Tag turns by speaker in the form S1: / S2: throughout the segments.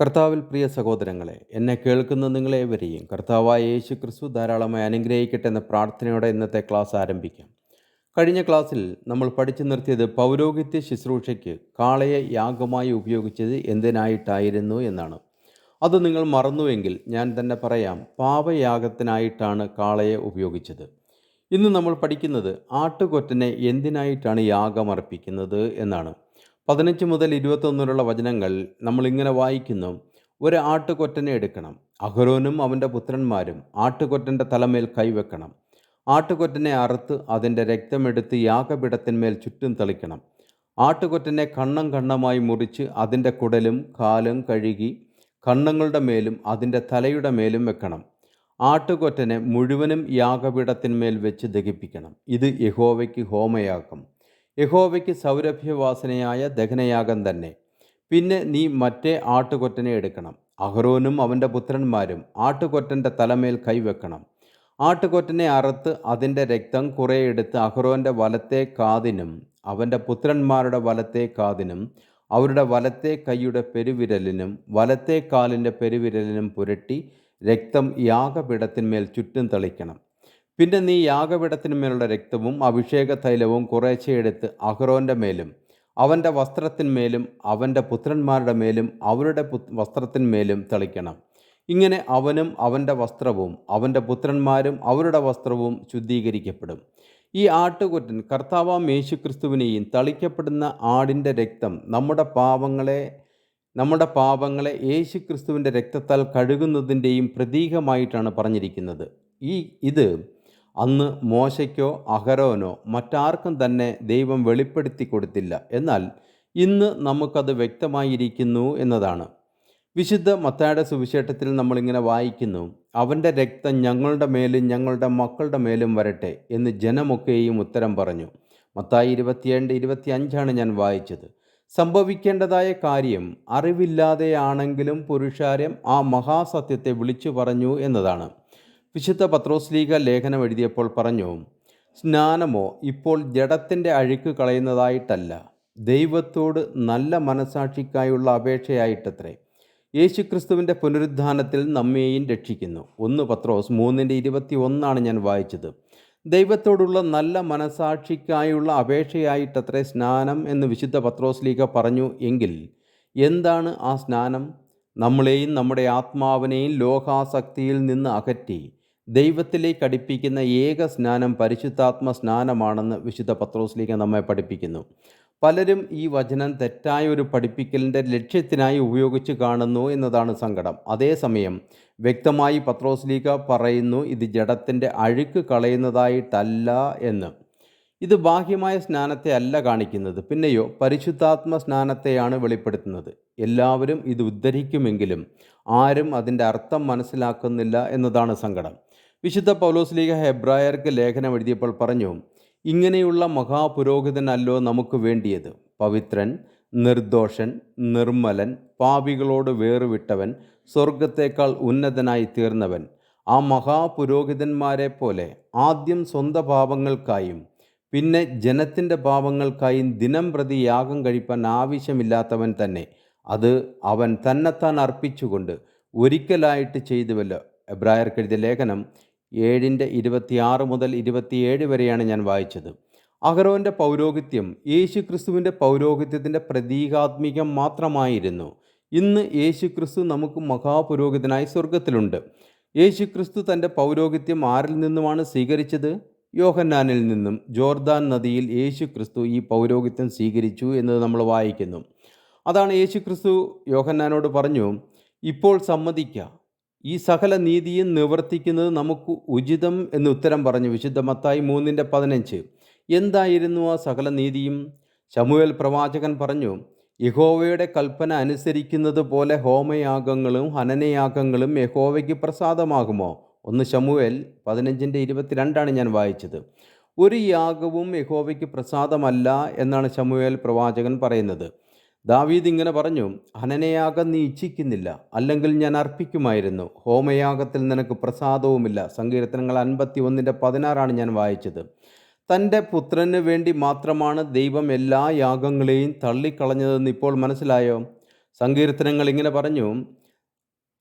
S1: കർത്താവിൽ പ്രിയ സഹോദരങ്ങളെ എന്നെ കേൾക്കുന്ന നിങ്ങളെ വരെയും കർത്താവായ യേശു ക്രിസ്തു ധാരാളമായി അനുഗ്രഹിക്കട്ടെ എന്ന പ്രാർത്ഥനയോടെ ഇന്നത്തെ ക്ലാസ് ആരംഭിക്കാം കഴിഞ്ഞ ക്ലാസ്സിൽ നമ്മൾ പഠിച്ചു നിർത്തിയത് പൗരോഹിത്യ ശുശ്രൂഷയ്ക്ക് കാളയെ യാഗമായി ഉപയോഗിച്ചത് എന്തിനായിട്ടായിരുന്നു എന്നാണ് അത് നിങ്ങൾ മറന്നുവെങ്കിൽ ഞാൻ തന്നെ പറയാം പാപയാഗത്തിനായിട്ടാണ് കാളയെ ഉപയോഗിച്ചത് ഇന്ന് നമ്മൾ പഠിക്കുന്നത് ആട്ടുകൊറ്റനെ എന്തിനായിട്ടാണ് യാഗമർപ്പിക്കുന്നത് എന്നാണ് പതിനഞ്ച് മുതൽ ഇരുപത്തൊന്നിലുള്ള വചനങ്ങൾ നമ്മൾ ഇങ്ങനെ വായിക്കുന്നു ഒരു ആട്ടുകൊറ്റനെ എടുക്കണം അഹരോനും അവൻ്റെ പുത്രന്മാരും ആട്ടുകൊറ്റൻ്റെ തലമേൽ കൈവെക്കണം ആട്ടുകൊറ്റനെ അറുത്ത് അതിൻ്റെ രക്തമെടുത്ത് യാഗപിടത്തിന്മേൽ ചുറ്റും തളിക്കണം ആട്ടുകൊറ്റനെ കണ്ണം കണ്ണമായി മുറിച്ച് അതിൻ്റെ കുടലും കാലും കഴുകി കണ്ണങ്ങളുടെ മേലും അതിൻ്റെ തലയുടെ മേലും വെക്കണം ആട്ടുകൊറ്റനെ മുഴുവനും യാഗപീഠത്തിന്മേൽ വെച്ച് ദഹിപ്പിക്കണം ഇത് യഹോവയ്ക്ക് ഹോമയാക്കും യഹോവയ്ക്ക് സൗരഭ്യവാസനയായ ദഹനയാഗം തന്നെ പിന്നെ നീ മറ്റേ ആട്ടുകൊറ്റനെ എടുക്കണം അഹ്റോനും അവൻ്റെ പുത്രന്മാരും ആട്ടുകൊറ്റൻ്റെ തലമേൽ കൈവെക്കണം ആട്ടുകൊറ്റനെ അറുത്ത് അതിൻ്റെ രക്തം കുറേ എടുത്ത് അഹ്റോൻ്റെ വലത്തെ കാതിനും അവൻ്റെ പുത്രന്മാരുടെ വലത്തെ കാതിനും അവരുടെ വലത്തെ കൈയുടെ പെരുവിരലിനും വലത്തെ കാലിൻ്റെ പെരുവിരലിനും പുരട്ടി രക്തം യാഗപീഠത്തിന്മേൽ ചുറ്റും തളിക്കണം പിന്നെ നീ യാഗപീഠത്തിന്മേലുള്ള രക്തവും അഭിഷേക തൈലവും കുറേശ്ശെ എടുത്ത് അഹ്റോൻ്റെ മേലും അവൻ്റെ വസ്ത്രത്തിന്മേലും അവൻ്റെ പുത്രന്മാരുടെ മേലും അവരുടെ വസ്ത്രത്തിന്മേലും തളിക്കണം ഇങ്ങനെ അവനും അവൻ്റെ വസ്ത്രവും അവൻ്റെ പുത്രന്മാരും അവരുടെ വസ്ത്രവും ശുദ്ധീകരിക്കപ്പെടും ഈ ആട്ടുകൊറ്റൻ കർത്താവാം യേശുക്രിസ്തുവിനെയും തളിക്കപ്പെടുന്ന ആടിൻ്റെ രക്തം നമ്മുടെ പാപങ്ങളെ നമ്മുടെ പാപങ്ങളെ യേശു ക്രിസ്തുവിൻ്റെ രക്തത്താൽ കഴുകുന്നതിൻ്റെയും പ്രതീകമായിട്ടാണ് പറഞ്ഞിരിക്കുന്നത് ഈ ഇത് അന്ന് മോശയ്ക്കോ അഹരോനോ മറ്റാർക്കും തന്നെ ദൈവം വെളിപ്പെടുത്തി കൊടുത്തില്ല എന്നാൽ ഇന്ന് നമുക്കത് വ്യക്തമായിരിക്കുന്നു എന്നതാണ് വിശുദ്ധ മത്തായുടെ സുവിശേഷത്തിൽ നമ്മളിങ്ങനെ വായിക്കുന്നു അവൻ്റെ രക്തം ഞങ്ങളുടെ മേലും ഞങ്ങളുടെ മക്കളുടെ മേലും വരട്ടെ എന്ന് ജനമൊക്കെയും ഉത്തരം പറഞ്ഞു മത്തായി ഇരുപത്തിയേഴ് ഇരുപത്തി അഞ്ചാണ് ഞാൻ വായിച്ചത് സംഭവിക്കേണ്ടതായ കാര്യം അറിവില്ലാതെയാണെങ്കിലും പുരുഷാരം ആ മഹാസത്യത്തെ വിളിച്ചു പറഞ്ഞു എന്നതാണ് വിശുദ്ധ പത്രോസ്ലീഗ ലേഖനം എഴുതിയപ്പോൾ പറഞ്ഞു സ്നാനമോ ഇപ്പോൾ ജഡത്തിൻ്റെ അഴുക്ക് കളയുന്നതായിട്ടല്ല ദൈവത്തോട് നല്ല മനസാക്ഷിക്കായുള്ള അപേക്ഷയായിട്ടത്രേ യേശുക്രിസ്തുവിൻ്റെ പുനരുദ്ധാനത്തിൽ നമ്മെയും രക്ഷിക്കുന്നു ഒന്ന് പത്രോസ് മൂന്നിൻ്റെ ഇരുപത്തി ഒന്നാണ് ഞാൻ വായിച്ചത് ദൈവത്തോടുള്ള നല്ല മനസാക്ഷിക്കായുള്ള അപേക്ഷയായിട്ടത്രേ സ്നാനം എന്ന് വിശുദ്ധ പത്രോസ് ലീഗ പറഞ്ഞു എങ്കിൽ എന്താണ് ആ സ്നാനം നമ്മളെയും നമ്മുടെ ആത്മാവിനെയും ലോകാസക്തിയിൽ നിന്ന് അകറ്റി ദൈവത്തിലേക്ക് അടുപ്പിക്കുന്ന ഏക സ്നാനം പരിശുദ്ധാത്മ സ്നാനമാണെന്ന് വിശുദ്ധ പത്രോസ്ലീഗ നമ്മെ പഠിപ്പിക്കുന്നു പലരും ഈ വചനം തെറ്റായ ഒരു പഠിപ്പിക്കലിൻ്റെ ലക്ഷ്യത്തിനായി ഉപയോഗിച്ച് കാണുന്നു എന്നതാണ് സങ്കടം അതേസമയം വ്യക്തമായി പത്രോസ്ലീഗ പറയുന്നു ഇത് ജഡത്തിൻ്റെ അഴുക്ക് കളയുന്നതായിട്ടല്ല എന്ന് ഇത് ബാഹ്യമായ സ്നാനത്തെ അല്ല കാണിക്കുന്നത് പിന്നെയോ പരിശുദ്ധാത്മ സ്നാനത്തെയാണ് വെളിപ്പെടുത്തുന്നത് എല്ലാവരും ഇത് ഉദ്ധരിക്കുമെങ്കിലും ആരും അതിൻ്റെ അർത്ഥം മനസ്സിലാക്കുന്നില്ല എന്നതാണ് സങ്കടം വിശുദ്ധ പൗലോസ് ലീഗ ഹെബ്രായർക്ക് ലേഖനം എഴുതിയപ്പോൾ പറഞ്ഞു ഇങ്ങനെയുള്ള മഹാപുരോഹിതനല്ലോ നമുക്ക് വേണ്ടിയത് പവിത്രൻ നിർദോഷൻ നിർമ്മലൻ പാപികളോട് വേറുവിട്ടവൻ സ്വർഗത്തേക്കാൾ ഉന്നതനായി തീർന്നവൻ ആ മഹാപുരോഹിതന്മാരെ പോലെ ആദ്യം സ്വന്തം പാപങ്ങൾക്കായും പിന്നെ ജനത്തിൻ്റെ പാപങ്ങൾക്കായും ദിനം പ്രതി യാഗം കഴിപ്പാൻ ആവശ്യമില്ലാത്തവൻ തന്നെ അത് അവൻ തന്നെത്താൻ അർപ്പിച്ചുകൊണ്ട് ഒരിക്കലായിട്ട് ചെയ്തുവല്ലോ എബ്രായർക്കെഴുതിയ ലേഖനം ഏഴിൻ്റെ ഇരുപത്തിയാറ് മുതൽ ഇരുപത്തിയേഴ് വരെയാണ് ഞാൻ വായിച്ചത് അഹരോൻ്റെ പൗരോഹിത്യം ക്രിസ്തുവിൻ്റെ പൗരോഹിത്യത്തിൻ്റെ പ്രതീകാത്മികം മാത്രമായിരുന്നു ഇന്ന് ക്രിസ്തു നമുക്ക് മഹാപുരോഹിതനായി സ്വർഗത്തിലുണ്ട് ക്രിസ്തു തൻ്റെ പൗരോഹിത്യം ആരിൽ നിന്നുമാണ് സ്വീകരിച്ചത് യോഹന്നാനിൽ നിന്നും ജോർദാൻ നദിയിൽ ക്രിസ്തു ഈ പൗരോഹിത്യം സ്വീകരിച്ചു എന്നത് നമ്മൾ വായിക്കുന്നു അതാണ് ക്രിസ്തു യോഹന്നാനോട് പറഞ്ഞു ഇപ്പോൾ സമ്മതിക്കുക ഈ സകല നീതിയും നിവർത്തിക്കുന്നത് നമുക്ക് ഉചിതം എന്ന് ഉത്തരം പറഞ്ഞു വിശുദ്ധ മത്തായി മൂന്നിൻ്റെ പതിനഞ്ച് എന്തായിരുന്നു ആ സകല നീതിയും ശമുവേൽ പ്രവാചകൻ പറഞ്ഞു യഹോവയുടെ കൽപ്പന അനുസരിക്കുന്നത് പോലെ ഹോമയാഗങ്ങളും ഹനനയാഗങ്ങളും യഹോവയ്ക്ക് പ്രസാദമാകുമോ ഒന്ന് ശമുവേൽ പതിനഞ്ചിൻ്റെ ഇരുപത്തിരണ്ടാണ് ഞാൻ വായിച്ചത് ഒരു യാഗവും യഹോവയ്ക്ക് പ്രസാദമല്ല എന്നാണ് ശമുവേൽ പ്രവാചകൻ പറയുന്നത് ദാവീദ് ഇങ്ങനെ പറഞ്ഞു ഹനനയാകം നീ ഇച്ഛിക്കുന്നില്ല അല്ലെങ്കിൽ ഞാൻ അർപ്പിക്കുമായിരുന്നു ഹോമയാഗത്തിൽ നിനക്ക് പ്രസാദവുമില്ല സങ്കീർത്തനങ്ങൾ അൻപത്തി ഒന്നിൻ്റെ പതിനാറാണ് ഞാൻ വായിച്ചത് തൻ്റെ പുത്രന് വേണ്ടി മാത്രമാണ് ദൈവം എല്ലാ യാഗങ്ങളെയും തള്ളിക്കളഞ്ഞതെന്ന് ഇപ്പോൾ മനസ്സിലായോ സങ്കീർത്തനങ്ങൾ ഇങ്ങനെ പറഞ്ഞു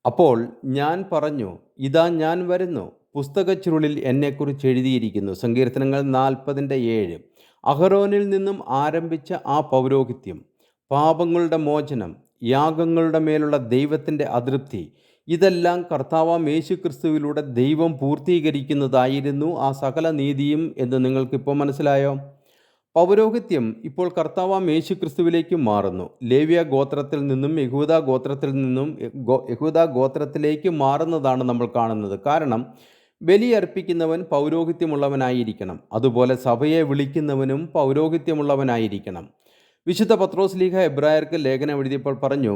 S1: അപ്പോൾ ഞാൻ പറഞ്ഞു ഇതാ ഞാൻ വരുന്നു ചുരുളിൽ എന്നെക്കുറിച്ച് എഴുതിയിരിക്കുന്നു സങ്കീർത്തനങ്ങൾ നാൽപ്പതിൻ്റെ ഏഴ് അഹ്റോനിൽ നിന്നും ആരംഭിച്ച ആ പൗരോഹിത്യം പാപങ്ങളുടെ മോചനം യാഗങ്ങളുടെ മേലുള്ള ദൈവത്തിൻ്റെ അതൃപ്തി ഇതെല്ലാം കർത്താവാം യേശു ക്രിസ്തുവിലൂടെ ദൈവം പൂർത്തീകരിക്കുന്നതായിരുന്നു ആ സകല നീതിയും എന്ന് നിങ്ങൾക്കിപ്പോൾ മനസ്സിലായോ പൗരോഹിത്യം ഇപ്പോൾ കർത്താവാം യേശു ക്രിസ്തുവിലേക്ക് മാറുന്നു ലേവ്യ ഗോത്രത്തിൽ നിന്നും യഹൂദ ഗോത്രത്തിൽ നിന്നും യഹൂദ ഗോത്രത്തിലേക്ക് മാറുന്നതാണ് നമ്മൾ കാണുന്നത് കാരണം ബലിയർപ്പിക്കുന്നവൻ പൗരോഹിത്യമുള്ളവനായിരിക്കണം അതുപോലെ സഭയെ വിളിക്കുന്നവനും പൗരോഹിത്യമുള്ളവനായിരിക്കണം വിശുദ്ധ പത്രോസ് ലീഗ എബ്രായർക്ക് ലേഖനം എഴുതിയപ്പോൾ പറഞ്ഞു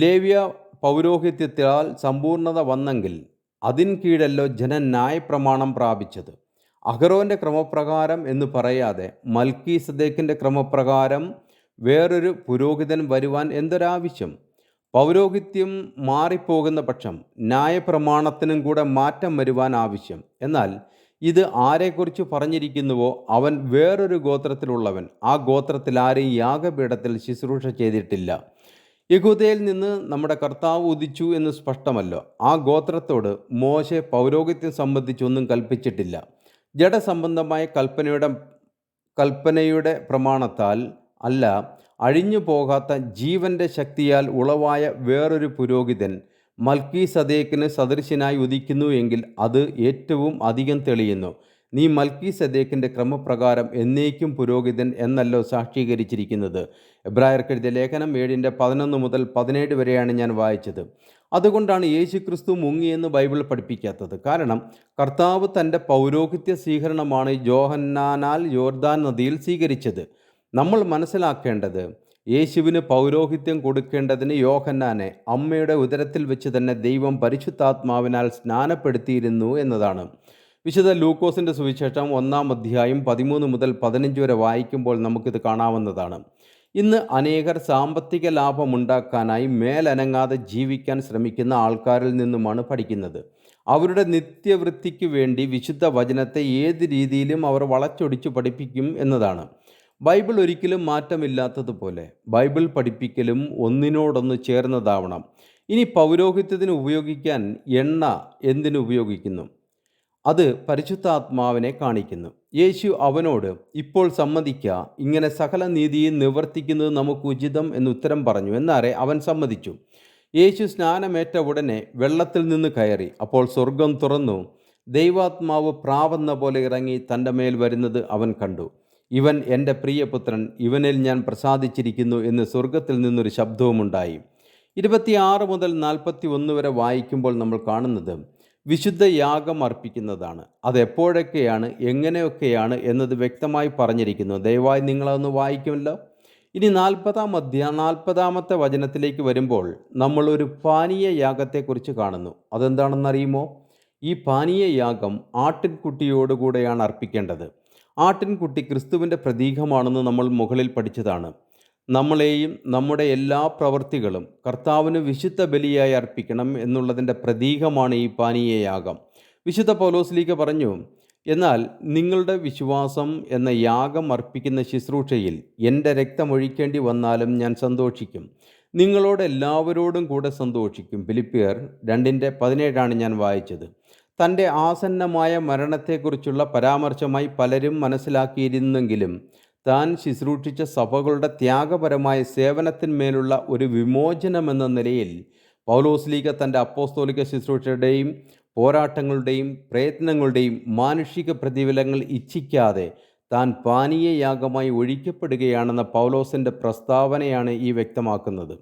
S1: ലേവ്യ പൗരോഹിത്യത്താൽ സമ്പൂർണത വന്നെങ്കിൽ അതിൻ കീഴല്ലോ ന്യായ ന്യായപ്രമാണം പ്രാപിച്ചത് അഹ്റോൻ്റെ ക്രമപ്രകാരം എന്ന് പറയാതെ മൽക്കി സദേക്കിൻ്റെ ക്രമപ്രകാരം വേറൊരു പുരോഹിതൻ വരുവാൻ എന്തൊരാവശ്യം പൗരോഹിത്യം മാറിപ്പോകുന്ന പക്ഷം ന്യായപ്രമാണത്തിനും കൂടെ മാറ്റം വരുവാൻ ആവശ്യം എന്നാൽ ഇത് ആരെക്കുറിച്ച് പറഞ്ഞിരിക്കുന്നുവോ അവൻ വേറൊരു ഗോത്രത്തിലുള്ളവൻ ആ ഗോത്രത്തിൽ ആരെയും യാഗപീഠത്തിൽ ശുശ്രൂഷ ചെയ്തിട്ടില്ല യഹൂദയിൽ നിന്ന് നമ്മുടെ കർത്താവ് ഉദിച്ചു എന്ന് സ്പഷ്ടമല്ലോ ആ ഗോത്രത്തോട് മോശ പൗരോഹിത്യം സംബന്ധിച്ചൊന്നും കൽപ്പിച്ചിട്ടില്ല ജഡസംബന്ധമായ കൽപ്പനയുടെ കൽപ്പനയുടെ പ്രമാണത്താൽ അല്ല അഴിഞ്ഞു പോകാത്ത ജീവൻ്റെ ശക്തിയാൽ ഉളവായ വേറൊരു പുരോഹിതൻ മൽക്കി സദേക്കിന് സദൃശ്യനായി ഉദിക്കുന്നു എങ്കിൽ അത് ഏറ്റവും അധികം തെളിയുന്നു നീ മൽക്കി സദേക്കിൻ്റെ ക്രമപ്രകാരം എന്നേക്കും പുരോഹിതൻ എന്നല്ലോ സാക്ഷീകരിച്ചിരിക്കുന്നത് എബ്രായർക്കെഴുതിയ ലേഖനം ഏഴിൻ്റെ പതിനൊന്ന് മുതൽ പതിനേഴ് വരെയാണ് ഞാൻ വായിച്ചത് അതുകൊണ്ടാണ് യേശു ക്രിസ്തു മുങ്ങിയെന്ന് ബൈബിൾ പഠിപ്പിക്കാത്തത് കാരണം കർത്താവ് തൻ്റെ പൗരോഹിത്യ സ്വീകരണമാണ് ജോഹന്നാനാൽ യോർദാൻ നദിയിൽ സ്വീകരിച്ചത് നമ്മൾ മനസ്സിലാക്കേണ്ടത് യേശുവിന് പൗരോഹിത്യം കൊടുക്കേണ്ടതിന് യോഹന്നാനെ അമ്മയുടെ ഉദരത്തിൽ വെച്ച് തന്നെ ദൈവം പരിശുദ്ധാത്മാവിനാൽ സ്നാനപ്പെടുത്തിയിരുന്നു എന്നതാണ് വിശുദ്ധ ലൂക്കോസിൻ്റെ സുവിശേഷം ഒന്നാം അധ്യായം പതിമൂന്ന് മുതൽ പതിനഞ്ച് വരെ വായിക്കുമ്പോൾ നമുക്കിത് കാണാവുന്നതാണ് ഇന്ന് അനേകർ സാമ്പത്തിക ലാഭമുണ്ടാക്കാനായി മേലനങ്ങാതെ ജീവിക്കാൻ ശ്രമിക്കുന്ന ആൾക്കാരിൽ നിന്നുമാണ് പഠിക്കുന്നത് അവരുടെ നിത്യവൃത്തിക്ക് വേണ്ടി വിശുദ്ധ വചനത്തെ ഏത് രീതിയിലും അവർ വളച്ചൊടിച്ച് പഠിപ്പിക്കും എന്നതാണ് ബൈബിൾ ഒരിക്കലും മാറ്റമില്ലാത്തതുപോലെ ബൈബിൾ പഠിപ്പിക്കലും ഒന്നിനോടൊന്ന് ചേർന്നതാവണം ഇനി പൗരോഹിത്യത്തിന് ഉപയോഗിക്കാൻ എണ്ണ എന്തിനു ഉപയോഗിക്കുന്നു അത് പരിശുദ്ധാത്മാവിനെ കാണിക്കുന്നു യേശു അവനോട് ഇപ്പോൾ സമ്മതിക്ക ഇങ്ങനെ സകല നീതിയെ നിവർത്തിക്കുന്നത് നമുക്ക് ഉചിതം എന്ന് ഉത്തരം പറഞ്ഞു എന്നാരെ അവൻ സമ്മതിച്ചു യേശു സ്നാനമേറ്റ ഉടനെ വെള്ളത്തിൽ നിന്ന് കയറി അപ്പോൾ സ്വർഗം തുറന്നു ദൈവാത്മാവ് പ്രാവെന്ന പോലെ ഇറങ്ങി തൻ്റെ മേൽ വരുന്നത് അവൻ കണ്ടു ഇവൻ എൻ്റെ പ്രിയപുത്രൻ ഇവനിൽ ഞാൻ പ്രസാദിച്ചിരിക്കുന്നു എന്ന് സ്വർഗത്തിൽ നിന്നൊരു ശബ്ദവുമുണ്ടായി ഇരുപത്തിയാറ് മുതൽ നാൽപ്പത്തി ഒന്ന് വരെ വായിക്കുമ്പോൾ നമ്മൾ കാണുന്നത് വിശുദ്ധ യാഗം അർപ്പിക്കുന്നതാണ് അതെപ്പോഴൊക്കെയാണ് എങ്ങനെയൊക്കെയാണ് എന്നത് വ്യക്തമായി പറഞ്ഞിരിക്കുന്നു ദയവായി നിങ്ങളതൊന്ന് വായിക്കുമല്ലോ ഇനി നാൽപ്പതാം അധ്യാ നാൽപ്പതാമത്തെ വചനത്തിലേക്ക് വരുമ്പോൾ നമ്മൾ ഒരു പാനീയ യാഗത്തെക്കുറിച്ച് കാണുന്നു അതെന്താണെന്നറിയുമോ ഈ പാനീയ യാഗം ആട്ടിൻകുട്ടിയോടുകൂടെയാണ് അർപ്പിക്കേണ്ടത് ആട്ടിൻകുട്ടി ക്രിസ്തുവിൻ്റെ പ്രതീകമാണെന്ന് നമ്മൾ മുകളിൽ പഠിച്ചതാണ് നമ്മളെയും നമ്മുടെ എല്ലാ പ്രവൃത്തികളും കർത്താവിന് വിശുദ്ധ ബലിയായി അർപ്പിക്കണം എന്നുള്ളതിൻ്റെ പ്രതീകമാണ് ഈ പാനീയയാഗം വിശുദ്ധ പൗലോസിലേക്ക് പറഞ്ഞു എന്നാൽ നിങ്ങളുടെ വിശ്വാസം എന്ന യാഗം അർപ്പിക്കുന്ന ശുശ്രൂഷയിൽ എൻ്റെ രക്തമൊഴിക്കേണ്ടി വന്നാലും ഞാൻ സന്തോഷിക്കും നിങ്ങളോട് എല്ലാവരോടും കൂടെ സന്തോഷിക്കും ഫിലിപ്പിയർ രണ്ടിൻ്റെ പതിനേഴാണ് ഞാൻ വായിച്ചത് തൻ്റെ ആസന്നമായ മരണത്തെക്കുറിച്ചുള്ള പരാമർശമായി പലരും മനസ്സിലാക്കിയിരുന്നെങ്കിലും താൻ ശുശ്രൂഷിച്ച സഭകളുടെ ത്യാഗപരമായ സേവനത്തിന്മേലുള്ള ഒരു വിമോചനമെന്ന നിലയിൽ പൗലോസ് ലീഗ തൻ്റെ അപ്പോസ്തോലിക ശുശ്രൂഷയുടെയും പോരാട്ടങ്ങളുടെയും പ്രയത്നങ്ങളുടെയും മാനുഷിക പ്രതിഫലങ്ങൾ ഇച്ഛിക്കാതെ താൻ പാനീയയാഗമായി ഒഴിക്കപ്പെടുകയാണെന്ന പൗലോസിൻ്റെ പ്രസ്താവനയാണ് ഈ വ്യക്തമാക്കുന്നത്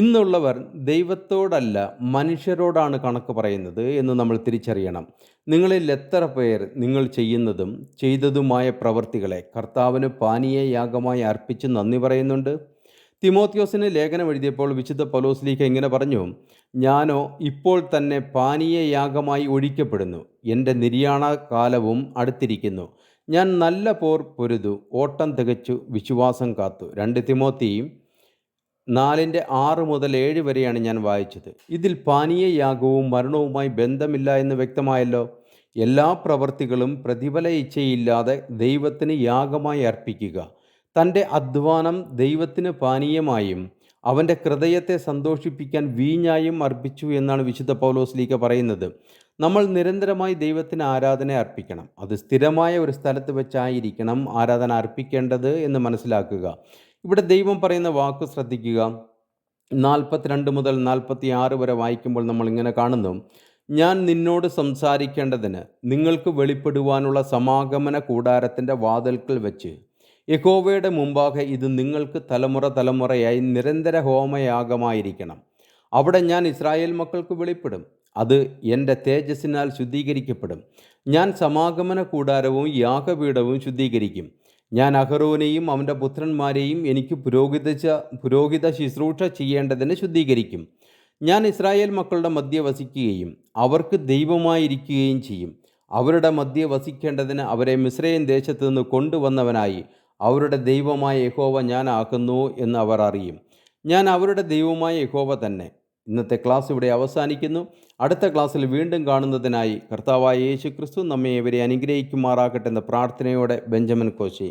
S1: ഇന്നുള്ളവർ ദൈവത്തോടല്ല മനുഷ്യരോടാണ് കണക്ക് പറയുന്നത് എന്ന് നമ്മൾ തിരിച്ചറിയണം നിങ്ങളിൽ എത്ര പേർ നിങ്ങൾ ചെയ്യുന്നതും ചെയ്തതുമായ പ്രവൃത്തികളെ കർത്താവിന് പാനീയ യാഗമായി അർപ്പിച്ച് നന്ദി പറയുന്നുണ്ട് തിമോത്യോസിന് ലേഖനം എഴുതിയപ്പോൾ വിശുദ്ധ പൗലോസ്ലീഖ ഇങ്ങനെ പറഞ്ഞു ഞാനോ ഇപ്പോൾ തന്നെ പാനീയ യാഗമായി ഒഴിക്കപ്പെടുന്നു എൻ്റെ നിര്യാണ കാലവും അടുത്തിരിക്കുന്നു ഞാൻ നല്ല പോർ പൊരുതു ഓട്ടം തികച്ചു വിശ്വാസം കാത്തു രണ്ട് തിമോത്തിയും നാലിൻ്റെ ആറ് മുതൽ ഏഴ് വരെയാണ് ഞാൻ വായിച്ചത് ഇതിൽ പാനീയയാഗവും മരണവുമായി ബന്ധമില്ല എന്ന് വ്യക്തമായല്ലോ എല്ലാ പ്രവൃത്തികളും പ്രതിഫല ഇച്ഛയില്ലാതെ ദൈവത്തിന് യാഗമായി അർപ്പിക്കുക തൻ്റെ അധ്വാനം ദൈവത്തിന് പാനീയമായും അവൻ്റെ ഹൃദയത്തെ സന്തോഷിപ്പിക്കാൻ വീഞ്ഞായും അർപ്പിച്ചു എന്നാണ് വിശുദ്ധ പൗലോസ് ലീഗ പറയുന്നത് നമ്മൾ നിരന്തരമായി ദൈവത്തിന് ആരാധന അർപ്പിക്കണം അത് സ്ഥിരമായ ഒരു സ്ഥലത്ത് വെച്ചായിരിക്കണം ആരാധന അർപ്പിക്കേണ്ടത് എന്ന് മനസ്സിലാക്കുക ഇവിടെ ദൈവം പറയുന്ന വാക്ക് ശ്രദ്ധിക്കുക നാൽപ്പത്തിരണ്ട് മുതൽ നാൽപ്പത്തി ആറ് വരെ വായിക്കുമ്പോൾ നമ്മൾ ഇങ്ങനെ കാണുന്നു ഞാൻ നിന്നോട് സംസാരിക്കേണ്ടതിന് നിങ്ങൾക്ക് വെളിപ്പെടുവാനുള്ള സമാഗമന കൂടാരത്തിൻ്റെ വാതിൽക്കൽ വെച്ച് യഹോവയുടെ മുമ്പാകെ ഇത് നിങ്ങൾക്ക് തലമുറ തലമുറയായി നിരന്തര ഹോമയാഗമായിരിക്കണം അവിടെ ഞാൻ ഇസ്രായേൽ മക്കൾക്ക് വെളിപ്പെടും അത് എൻ്റെ തേജസ്സിനാൽ ശുദ്ധീകരിക്കപ്പെടും ഞാൻ സമാഗമന കൂടാരവും യാഗപീഠവും ശുദ്ധീകരിക്കും ഞാൻ അഹറോനെയും അവൻ്റെ പുത്രന്മാരെയും എനിക്ക് പുരോഹിതച്ച പുരോഹിത ശുശ്രൂഷ ചെയ്യേണ്ടതിന് ശുദ്ധീകരിക്കും ഞാൻ ഇസ്രായേൽ മക്കളുടെ മധ്യ വസിക്കുകയും അവർക്ക് ദൈവമായിരിക്കുകയും ചെയ്യും അവരുടെ മധ്യ വസിക്കേണ്ടതിന് അവരെ മിശ്രയൻ ദേശത്തു നിന്ന് കൊണ്ടുവന്നവനായി അവരുടെ ദൈവമായ യഹോവ ഞാൻ ആക്കുന്നു എന്ന് അവർ അറിയും ഞാൻ അവരുടെ ദൈവമായ യഹോവ തന്നെ ഇന്നത്തെ ക്ലാസ് ഇവിടെ അവസാനിക്കുന്നു അടുത്ത ക്ലാസ്സിൽ വീണ്ടും കാണുന്നതിനായി കർത്താവായ യേശു ക്രിസ്തു നമ്മെ ഇവരെ അനുഗ്രഹിക്കുമാറാകട്ടെ എന്ന പ്രാർത്ഥനയോടെ ബെഞ്ചമിൻ കോശി